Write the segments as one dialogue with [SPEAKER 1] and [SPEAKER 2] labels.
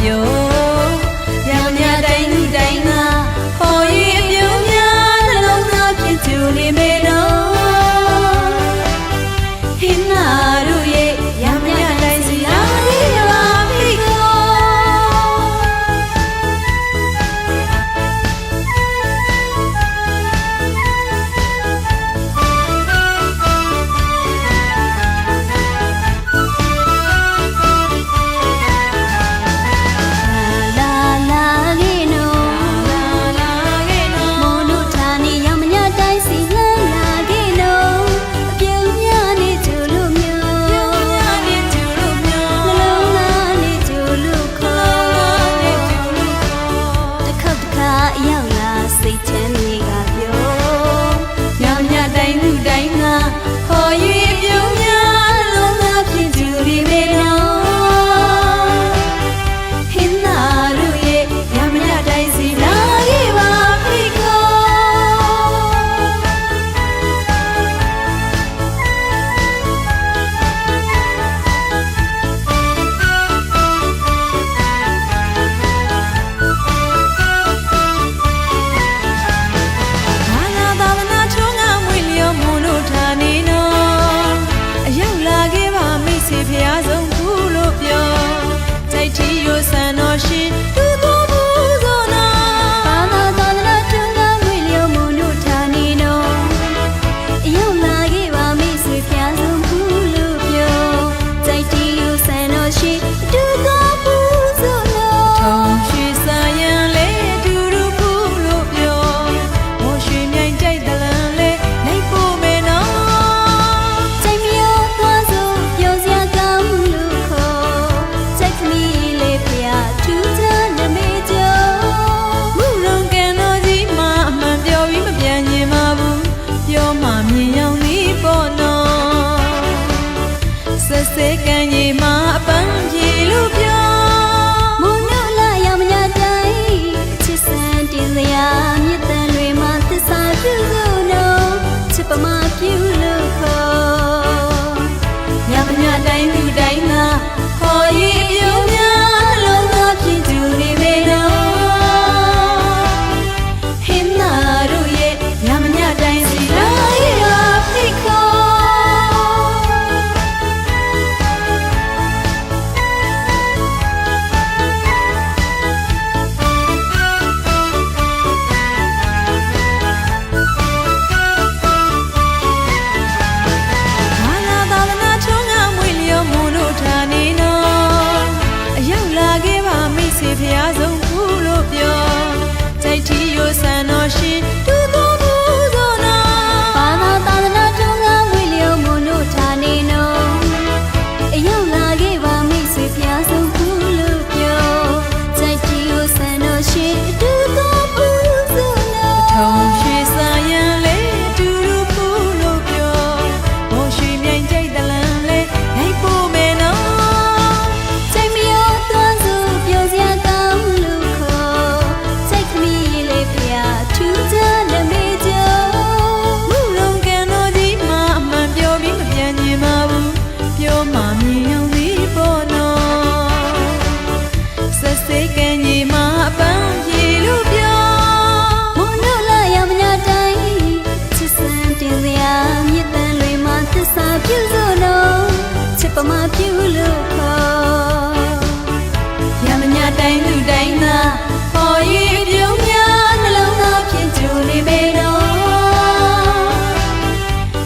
[SPEAKER 1] ပြော ဆက် ပမာပြူလို့ခေါ်ရမညာတိုင်းလူတိုင်းသာပေါ်ရည်ပြုံးများနှလုံးသားဖြင့်ကြိုနေပေတော့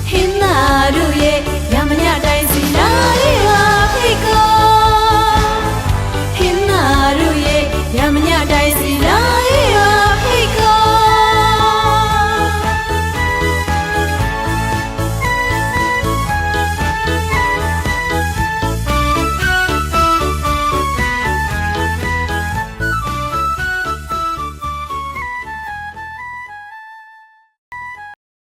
[SPEAKER 1] ဟင်းသာတို့ရဲ့ရမညာတိုင်းစီလာလေးဟာဖိတ်ကောဟင်းသာတို့ရဲ့ရမညာတိုင်းစီလာ